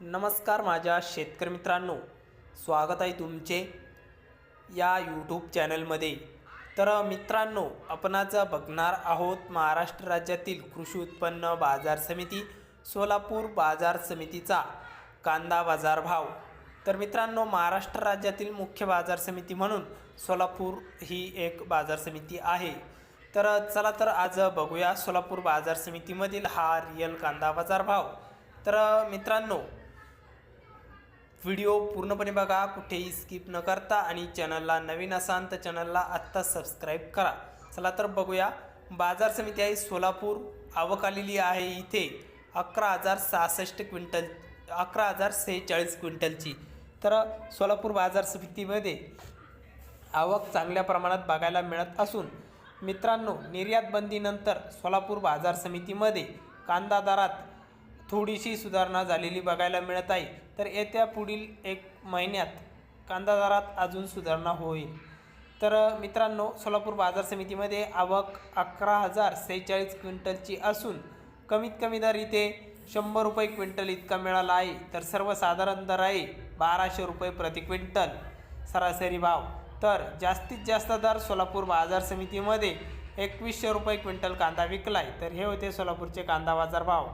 नमस्कार माझ्या शेतकरी मित्रांनो स्वागत आहे तुमचे या यूट्यूब चॅनलमध्ये. तर मित्रांनो आपण आज बघणार आहोत महाराष्ट्र राज्यातील कृषी उत्पन्न बाजार समिती सोलापूर बाजार समितीचा कांदा बाजार भाव. तर मित्रांनो महाराष्ट्र राज्यातील मुख्य बाजार समिती म्हणून सोलापूर ही एक बाजार समिती आहे. तर चला तर आज बघूया सोलापूर बाजार समितीमधील हा रिअल कांदा बाजार भाव. तर मित्रांनो व्हिडिओ पूर्णपणे बघा कुठेही स्किप न करता आणि चॅनलला नवीन असाल तर चॅनलला आत्ता सबस्क्राईब करा. चला तर बघूया. बाजार समिती आहे सोलापूर. आवक आलेली आहे इथे. अकरा हजार सहासष्ट क्विंटल अकरा हजार सेहेचाळीस क्विंटलची. तर सोलापूर बाजार समितीमध्ये आवक चांगल्या प्रमाणात बघायला मिळत असून मित्रांनो निर्यात बंदीनंतर सोलापूर बाजार समितीमध्ये कांदा दरात थोडीशी सुधारणा झालेली बघायला मिळत आहे. तर येत्या पुढील एक महिन्यात कांदा दरात अजून सुधारणा होईल. तर मित्रांनो सोलापूर बाजार समितीमध्ये आवक अकरा हजार सेहेचाळीस क्विंटलची असून कमीत कमी दर इथे शंभर रुपये क्विंटल इतका मिळाला आहे. तर सर्वसाधारण दर आहे बाराशे रुपये प्रति क्विंटल. सरासरी भाव. तर जास्तीत जास्त दर सोलापूर बाजार समितीमध्ये एकवीसशे रुपये क्विंटल कांदा विकलाय. तर हे होते सोलापूरचे कांदा बाजार भाव.